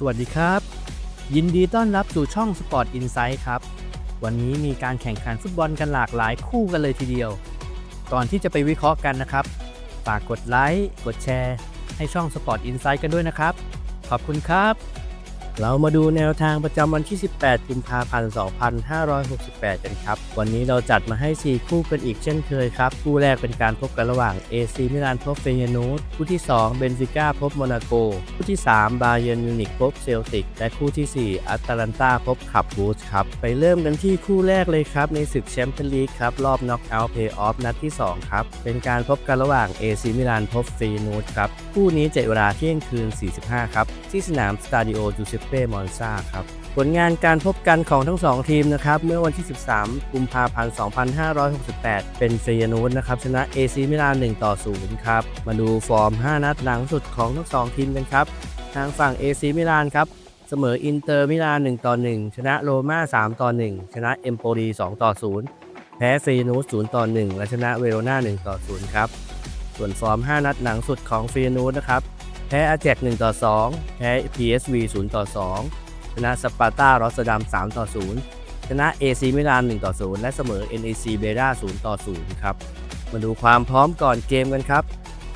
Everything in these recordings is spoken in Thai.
สวัสดีครับ ยินดีต้อนรับสู่ช่อง Sport Insight ครับ วันนี้มีการแข่งขันฟุตบอลกันหลากหลายคู่กันเลยทีเดียว ก่อนที่จะไปวิเคราะห์กันนะครับ ฝากกดไลค์กดแชร์ ให้ช่อง Sport Insight กันด้วยนะครับ ขอบคุณครับ เรามาดูแนวทางประจำวันที่ 18 กุมภาพันธ์ 2568 กันครับ วันนี้เราจัดมาให้ 4 คู่กันอีกเช่นเคยครับ คู่แรกเป็นการพบกันระหว่าง AC มิลานพบเฟยนูสคู่ที่ 2 เบนฟิก้าพบโมนาโก คู่ที่ 3 บาเยนมิวนิกพบเซลติก และคู่ทีสี่4 อัตแลนตาพบขับบูสครับ ไปเริ่มกันที่คู่แรกเลยครับ ในศึกแชมเปี้ยนลีกครับ รอบน็อกเอาท์เพย์ออฟนัดที่ 2 ครับ เป็นการพบกันระหว่าง AC มิลานพบเฟยนูสครับ คู่นี้เจ็ดเวลาเที่ยงคืน 45 ครับ ที่สนามสตาดิโอจูเซเป้มอนซาครับ ผลงานการพบกันของทั้ง 2 ทีมนะครับ เมื่อวันที่ 13 กุมภาพันธ์ 2568 เป็นเฟยนูสนะครับ ชนะ AC มิลาน1ต่อ 0 ครับ มาดูฟอร์ม 5 นัดหลังสุดของทั้ง 2 ทีมกันครับ ทางฝั่ง AC มิลานครับเสมออินเตอร์มิลาน1ต่อ 1 ชนะโรม่า3ต่อ 1 ชนะเอมโปลี2ต่อ 0 แพ้เฟยนูส0ต่อ 1 และชนะเวโรนา1ต่อ 0 ครับ ส่วนฟอร์ม 5 นัดหลังสุดของเฟยนูสนะครับ แพ้อาแจก1ต่อ 2 แพ้ PSV 0ต่อ 2 ชนะสปาร์ตารอสเตอร์ดัม3ต่อ 0 ชนะ AC มิลาน1ต่อ 0 และเสมอ NAC เบร่า0ต่อ 0 ครับ มาดูความพร้อมก่อนเกมกันครับ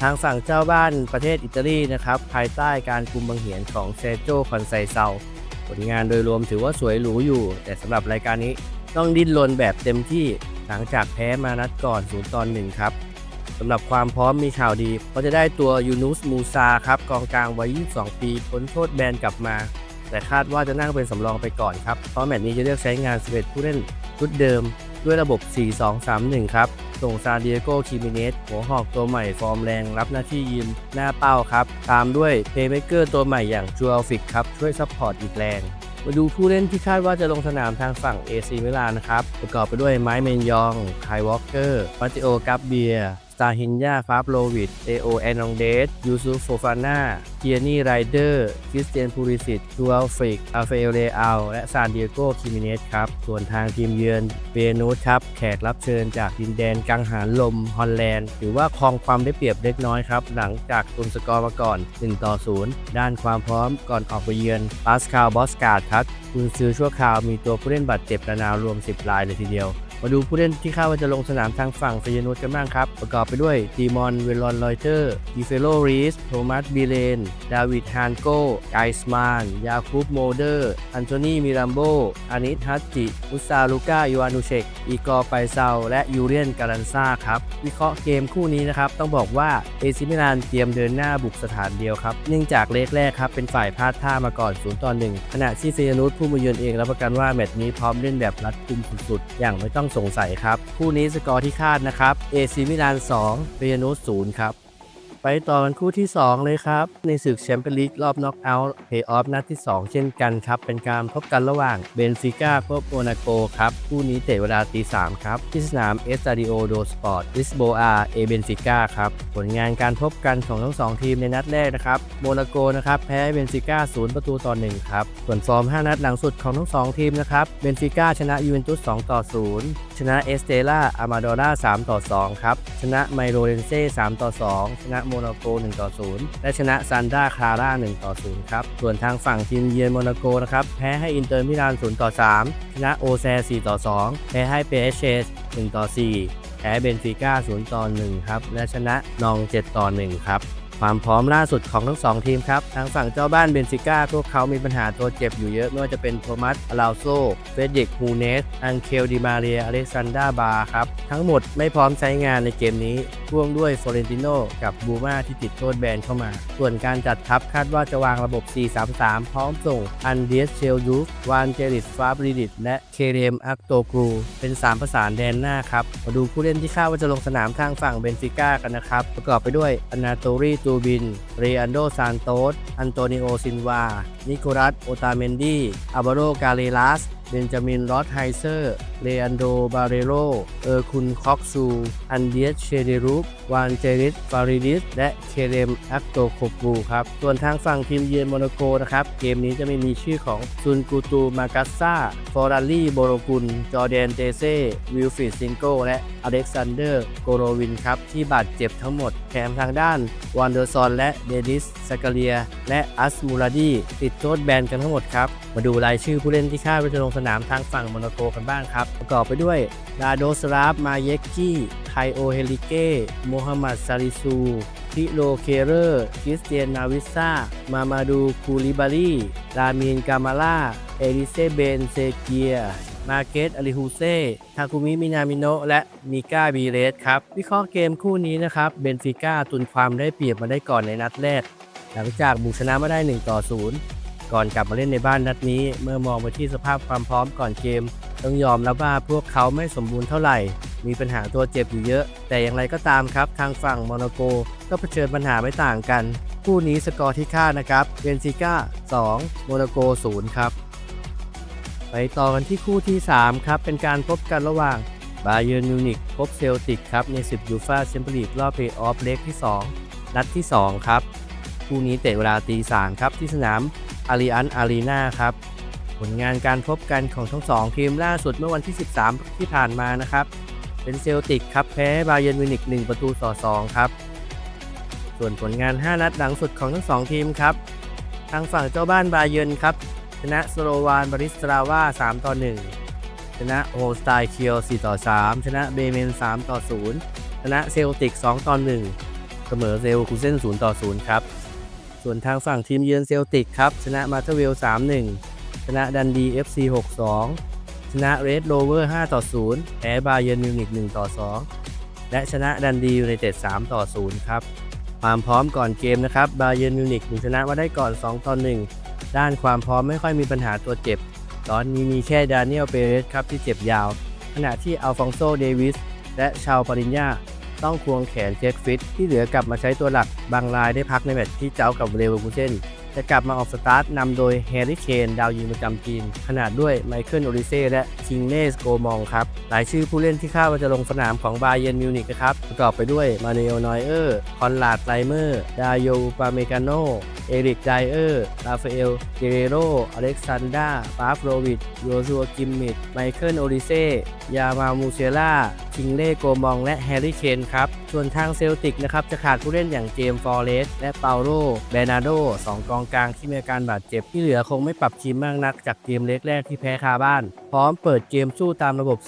ทางฝั่งเจ้าบ้านประเทศอิตาลีนะครับ ภายใต้การคุมบังเหียนของเซโจคอนไซเซาผลงานโดยรวมถือว่าสวยหรูอยู่ แต่สำหรับรายการนี้ต้องดิ้นรนแบบเต็มที่หลังจากแพ้มานัดก่อน0ต่อ1ครับำหรับความพร้อมมีข่าวดีเพราะจะได้ตัวยูนุสมูซาครับกองกลางวัย 22 ปีพ้นโทษแบนกลับมา แต่คาดว่าจะนั่งเป็นสำรองไปก่อนครับ เพราะแมตช์นี้จะเลือกใช้งาน 11 ผู้เล่นชุดเดิม ด้วยระบบ 4-2-3-1 ครับ ส่งซานดิเอโกคิมิเนสหัวหอกตัวใหม่ฟอร์มแรงรับหน้าที่ยืนหน้าเป้าครับ ตามด้วยเพย์เมเกอร์ตัวใหม่อย่างจูอัลฟิกครับช่วยซัพพอร์ตอีกแรงมาดูผู้เล่นที่คาดว่าจะลงสนามทางฝั่ง AC มิลานนะครับ ประกอบไปด้วยไมค์เมนยอง ไควอลเกอร์มาติโอกัปเบียาฮินยาฟาบโลวิดเอโอแอนองเดสยูซุฟโฟฟาน่าเกียนี่ไรเดอร์คริสเตียนพูริสิตดูอัลฟิกอาเฟลเลอัลและซานดิเอโกคิมิเนสครับ ส่วนทางทีมเยือนเบนูสครับ แขกรับเชิญจากดินแดนกังหารลมฮอลแลนด์ถือว่าครองความได้เปรียบเล็กน้อยครับ หลังจากตุนสกอร์มาก่อน1ต่อ0ด้านความพร้อมก่อนออกไปเยือนปาสคาลบอสการ์ดครับคุณซื้อชั่วคราวมีตัวผู้เล่นบาดเจ็บระนาวรวม 10รายเลยทีเดียว มาดูผู้เล่นที่คาดว่าจะลงสนามทางฝั่งเฟยนูสกันบ้างครับ ประกอบไปด้วยดีมอนเวลอนลอยเตอร์ดิเฟโลรีสโทมัสบีเลน ดาวิดฮานโกไกส์มาน ยาคูบโมเดอร์ อันโทนีมิรัมโบอานิตฮัตจิอุซาลูกายูอานูเชกอีกอร์ไปเซาและยูเรียนการันซาครับ วิเคราะห์เกมคู่นี้นะครับ ต้องบอกว่าเอซิมิลานเตรียมเดินหน้าบุกสถานเดียวครับ เนื่องจากเลกแรกครับ เป็นฝ่ายพลาดท่ามาก่อน0ต่อ1ขณะที่เฟยนูสผู้มาเยือนเองรับประกันว่าแมตช์นี้พร้อมเล่นแบบรัดกุมสุดๆอย่างไม่ต้องสงสัยครับ คู่นี้สกอร์ที่คาดนะครับ เอซิมิลาน2เฟยโนศูนย์ครับ ไปต่อกันคู่ที่ 2 เลยครับ ในศึกแชมเปี้ยนลีกรอบน็อกเอาท์เพย์ออฟนัดที่ 2 เช่นกันครับ เป็นการพบกันระหว่างเบนฟิก้าพบโมนาโกครับ คู่นี้เตะเวลาตี3ครับ ที่สนามเอสตาดิโอโดสปอร์ตลิสโบอาเอเบนฟิก้าครับ ผลงานการพบกันของทั้ง2ทีมในนัดแรกนะครับโมนาโกนะครับแพ้เบนฟิก้า0ประตูต่อ1ครับส่วนฟอร์ม 5 นัดหลังสุดของทั้ง2ทีมนะครับเบนฟิก้าชนะยูเวนตุส2ต่อ0 นะเอสเตล่าอามาโดรา3ต่อ2ครับ ชนะไมโรเรนเซ่3ต่อ 2 ชนะโมนาโก1ต่อ 0 และชนะซันดาคาร่า1ต่อ 0 ครับ ส่วนทางฝั่งทีมเยือนโมนาโกนะครับ แพ้ให้อินเตอร์มิลาน0ต่อ 3 ชนะโอแซ4ต่อ 2 แพ้ให้เปเชส1ต่อ 4 แพ้เบนฟิก้า0ต่อ 1 ครับ และชนะนอง 7 ต่อ 1 ครับ ความพร้อมล่าสุดของทั้ง 2 ทีมครับ ทางฝั่งเจ้าบ้านเบนฟิก้าพวกเขามีปัญหาตัวเจ็บอยู่เยอะ ไม่ว่าจะเป็นโทมัสอลาโซ เฟเดริกฮูเนส อังเคลดิมาเรียอเล็กซานดราบาครับ ทั้งหมดไม่พร้อมใช้งานในเกมนี้พ่วงด้วยฟลอเรนติโนกับบูมาที่ติดโทษแบนเข้ามา ส่วนการจัดทัพคาดว่าจะวางระบบ 4-3-3 พร้อมส่งอันเดียสเชลยูฟวานเจริสฟาบริดิตและเคเรมอักโตกรูเป็น 3 ประสานแดนหน้าครับมาดูผู้เล่นที่คาดว่าจะลงสนามทางฝั่งเบนฟิก้ากันนะครับประกอบไปด้วยอนาโตรีตููบิน เรอันโดซานโตส อันโตนิโอซินวา นิโคลัส โอตาเมนดีอาบาโรกาเลลัส เบนจามินรอสไฮเซอร์เลอันโด บาเรโร เออร์คุนคอกซู อันเดียสเชเดรุปวานเจริสฟาริดิส และเคเรมอักโตโคปูครับ ส่วนทางฝั่งทีมเยือนโมนาโกนะครับ เกมนี้จะไม่มีชื่อของซุนกูตู มากัสซาฟอราลี่โบโรกุล จอแดนเตเซ่ วิลฟิดซิงโกและอเล็กซานเดอร์ โกโรวินครับ ที่บาดเจ็บทั้งหมดแถมทางด้านวันเดอร์ซอนและเดนิสซากาเลีย และอัสมูราดีติดโทษแบนกันทั้งหมดครับมาดูรายชื่อผู้เล่นที่คาดว่าจะลงสนามทางฝั่งโมนาโกกันบ้างครับ ประกอบไปด้วยลาโดสราฟมาเยกกี้ไคโอเฮลิเก้โมฮัมหมัดซาริซูพิโลเคเรอร์คริสเตียนนาวิสซามามาดูคูลิบารีลามินกามาล่าเอลิเซเบนเซเกียมาเกตอาริฮูเซ่ ทาคุมิ มินามิโน และมิก้าบีเรสครับ วิเคราะห์เกมคู่นี้นะครับ เบนฟิก้าตุนความได้เปรียบมาได้ก่อนในนัดแรก หลังจากบุกชนะมาได้ 1 ต่อ 0 ก่อนกลับมาเล่นในบ้านนัดนี้ เมื่อมองไปที่สภาพความพร้อมก่อนเกม ต้องยอมรับว่าพวกเขาไม่สมบูรณ์เท่าไหร่ มีปัญหาตัวเจ็บอยู่เยอะ แต่อย่างไรก็ตามครับ ทางฝั่งโมนาโก ก็เผชิญปัญหาไม่ต่างกัน คู่นี้สกอร์ที่คาดนะครับเบนฟิก้า2โมนาโก0ครับไปต่อกันที่คู่ที่ 3 ครับ เป็นการพบกันระหว่างบาเย r n นมิวนิกพบเซลติกครับ ในศึกยูฟาแชมเปี้ยนลีกรอบเพลย์ออฟเล็กที่ 2 นัดที่ 2 ครับ คู่นี้เตะเวลาตีสามครับ ที่สนาม อารีอันอารีนาครับ ผลงานการพบกันของทั้ง2ทีมล่าสุดเมื่อวันที่ 13 ที่ผ่านมานะครับ เป็นเซลติกครับแพ้บาเยนมิวนิก1ประตูต่อ2ครับ ส่วนผลงาน 5 นัดหลังสุดของทั้ง2ทีมครับ ทางฝั่งเจ้าบ้านบาเย r n ครับ ชนะสโลวานบริสตราวา3ต่อ1ชนะโฮสไตเคียว4ต่อ3ชนะเบเมน3ต่อ0ชนะเซลติก2ต่อ1เสมอเซลคูเซน0ต่อ0ครับ ส่วนทางฝั่งทีมเยือนเซลติกครับชนะมาเทเวล 3-1 ชนะดันดี FC 6-2 ชนะเรดโรเวอร์5ต่อ0แพ้บาเย r n มิวนิก1ต่อ2และชนะดันดียูไนเต็ด3ต่อ0ครับ ความพร้อมก่อนเกมนะครับบาเย r n มิวนิกชนะมาได้ก่อน2ต่อ1ด้านความพร้อมไม่ค่อยมีปัญหาตัวเจ็บ ตอนนี้มีแค่ดานิเอลเปเรสครับที่เจ็บยาว ขณะที่อัลฟองโซเดวิสและชาวปริญญา ต้องควงแขนเช็คฟิต ที่เหลือกลับมาใช้ตัวหลักบางรายได้พักในแมตช์ที่เจ้ากับเรเวอร์คูเซนจะกลับมาออกสตาร์ทนำโดยแฮร์รี่เคนดาวยิงประจำทีม ขนาดด้วยไมเคิลโอริเซ่และคิงเนสโกมองครับรายชื่อผู้เล่นที่คาดว่าจะลงสนามของบาเย r n มิวนิกนะครับ ประกอบไปด้วยมาเนโอนอยเออร์คอนลาดไลเมอร์ ดาโยปาเมกาโน เอริกไดเออร์ ราฟาเอล เกเรโร อเล็กซานดราปาฟโรวิดโยซัวกิมมิดไมเคิลโอริเซ่ ยามามูเซล่าคิงเล่โกมองและแฮร์รี่เคนครับ ส่วนทางเซลติกนะครับจะขาดผู้เล่นอย่างเจมฟอร์เรสและเปาโลเบนาโดสองกองกลางที่มีอาการบาดเจ็บที่เหลือคงไม่ปรับทีมมากนักจากเกมเล็กแรกที่แพ้คาบ้าน พร้อมเปิดเกมสู้ตามระบบ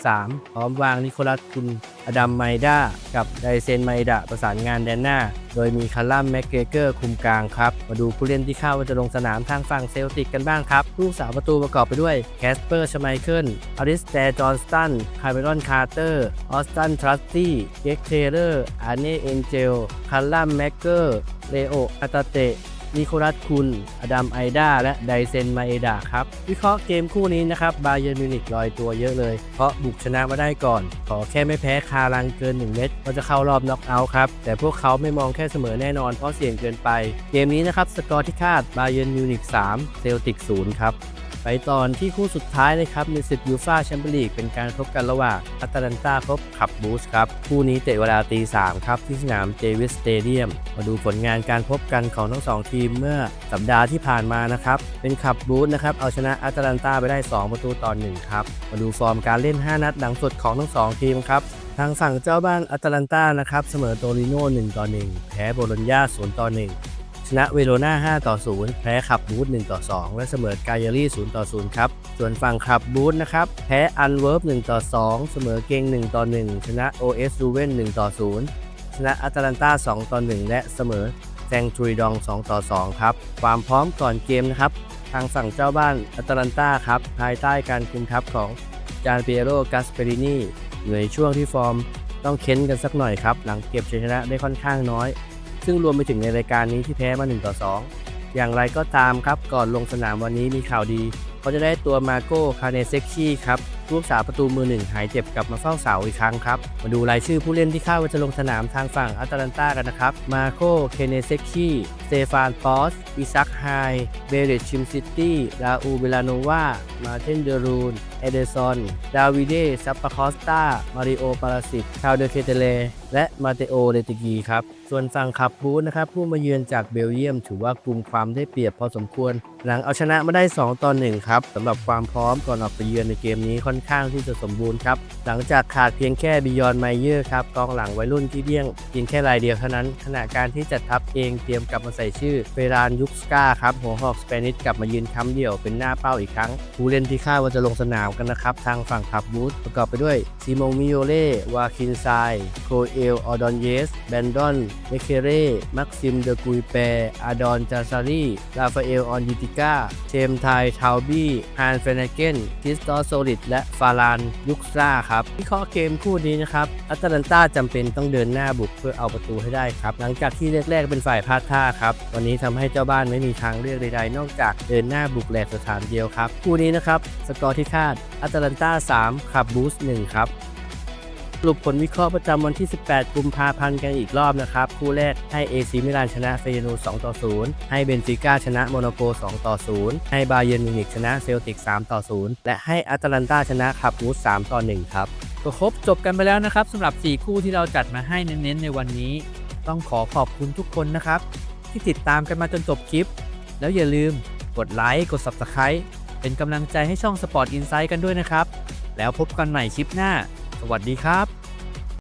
4-3-3 พร้อมวางนิโคลัสคุณอดัมไมด้ากับไดเซนไมดะประสานงานแดนหน้า โดยมีคาร่มแม็กเกเกอร์คุมกลางครับ มาดูผู้เล่นที่เข้าว่าจะลงสนามทางฝั่งเซลติกกันบ้างครับผู้สาวประตูประกอบไปด้วยแคสเปอร์ชไมเคิลอริสแตร์จอห์นสตันคาร์เมรอนคาร์เตอร์ออสตันทรัสตี้เจ็กเทเลอร์อาร์เนเอ็นเจลคาร่มแม็กเกอร์เลโออาตาเต นิโคลัสคุณ อดัมไอดา และไดเซนมาเอดาครับ วิเคราะห์เกมคู่นี้นะครับ บาเยอร์มิวนิกลอยตัวเยอะเลย เพราะบุกชนะมาได้ก่อน ขอแค่ไม่แพ้คารังเกิน 1 เม็ดก็จะเข้ารอบน็อกเอาท์ครับ แต่พวกเขาไม่มองแค่เสมอแน่นอนเพราะเสี่ยงเกินไป เกมนี้นะครับ สกอร์ที่คาดบาเยอร์มิวนิก3เซลติก0ครับ ไปตอนที่คู่สุดท้ายเลยครับในศึกยูฟาแชมเปี้ยนลีกเป็นการพบกันระหว่างอัตแลนตาพบขับบูสครับ คู่นี้เตะเวลาตีสามครับ ที่สนามเจวิสสเตเดียม มาดูผลงานการพบกันของทั้งสองทีมเมื่อสัปดาห์ที่ผ่านมานะครับ เป็นขับบูสนะครับ เอาชนะอัตแลนตาไปได้ 2 ประตูต่อ1ครับ มาดูฟอร์มการเล่น 5 นัดหลังสุดของทั้งสองทีมครับทางฝั่งเจ้าบ้านอัตแลนตานะครับเสมอโตริโน่1ต่อ1แพ้โบโลญญา0ต่อ1 ชนะเวโรนา5ต่อ 0 แพ้ขับบูธ1ต่อ 2 และเสมอกายารี่0ต่อ 0 ครับ ส่วนฝั่งขับบูธนะครับ แพ้อันเวิร์ฟ1ต่อ 2 เสมอเกง1ต่อ 1 ชนะ OS รูเวน1ต่อ 0 ชนะอัตแลนตา2ต่อ 1 และเสมอแซงทรีดอง 2 ต่อ 2 ครับ ความพร้อมก่อนเกมนะครับ ทางฝั่งเจ้าบ้านอัตแลนตาครับ ภายใต้การคุมทัพของจานเปียโรกัสเปรินีอยู่ในช่วงที่ฟอร์ม ต้องเค้นกันสักหน่อยครับ หลังเก็บชัยชนะได้ค่อนข้างน้อย ซึ่งรวมไปถึงในรายการนี้ที่แพ้มา1ต่อ2 อย่างไรก็ตามครับก่อนลงสนามวันนี้มีข่าวดีเขาจะได้ตัวมาโก้คาเนเซกคีครับผู้รักษาประตูมือหนึ่งหายเจ็บกลับมาเฝ้าเสาอีกครั้งครับ มาดูรายชื่อผู้เล่นที่คาดว่าจะลงสนามทางฝั่งอัตแลนตากันนะครับ มาโคเคเนเซคีสเตฟานปอสอิซักไฮ เบเรตชิมซิตี้ ราอูเบลาโนวา มาเทนเดรูน เอเดซอน ดาวิเดซัปปาคอสตา มาริโอปาราสิตคาวเดเคเตเล และมาเตโอเลติกีครับ ส่วนฝั่งขับบูธนะครับผู้มาเยือนจากเบลเยียม ถือว่ากลุ่มความได้เปรียบพอสมควร หลังเอาชนะมาได้ 2 ต่อ 1 ครับสำหรับความพร้อมก่อนออกไปเยือนในเกมนี้ค่อนข้างที่จะสมบูรณ์ครับ หลังจากขาดเพียงแค่บิยอนไมเยอร์ครับกองหลังวัยรุ่นที่เดี้ยงเพียงแค่รายเดียวเท่านั้น ขณะการที่จัดทัพเองเตรียมกลับมาใส่ชื่อเฟรานยุคสกาครับหัวหอกสเปนิชกลับมายืนค้ำเดี่ยวเป็นหน้าเป้าอีกครั้ง ผู้เล่นที่คาดว่าจะลงสนามกันนะครับทางฝั่งขับบูธประกอบไปด้วยซิโมมิโอเล่วาคินไซโคเอลออดอนเยสแบนดอนเมเคเร่ มักซิม เดกุยเปอาดอน จาซารีราฟาเอล ออนดิติก้า เทมไททาวบี้ฮานเฟนเกนคิสตอโซลิด และฟารานยุกซ่าครับวิเคราะห์เกมคู่นี้นะครับอัตแลนตาจำเป็นต้องเดินหน้าบุกเพื่อเอาประตูให้ได้ครับ หลังจากที่แรกๆเป็นฝ่ายพลาดท่าครับ วันนี้ทำให้เจ้าบ้านไม่มีทางเลือกใดๆ นอกจากเดินหน้าบุกแหลกสถานเดียวครับ คู่นี้นะครับ สกอร์ที่คาดอัตแลนตา3ขับบูส1ครับ รุปผลวิเคราะห์ประจำวันที่ 18 กุมภาพันธ์กันอีกรอบนะครับ คู่แรกให้เอซีมิลานชนะเฟยนู2ต่อ0ให้เบนฟิก้าชนะโมนาโก2ต่อ0ให้บาเยนมิวนิกชนะเซลติก3ต่อ0และให้อัตแลนตาชนะคาบูส3ต่อ1ครับก็ครบจบกันไปแล้วนะครับสำหรับ 4 คู่ที่เราจัดมาให้เน้นๆในวันนี้ ต้องขอขอบคุณทุกคนนะครับ ที่ติดตามกันมาจนจบคลิป แล้วอย่าลืมกดไลค์กด Subscribe เป็นกำลังใจให้ช่อง Sport Insight กันด้วยนะครับ แล้วพบกันใหม่คลิปหน้า สวัสดีครับ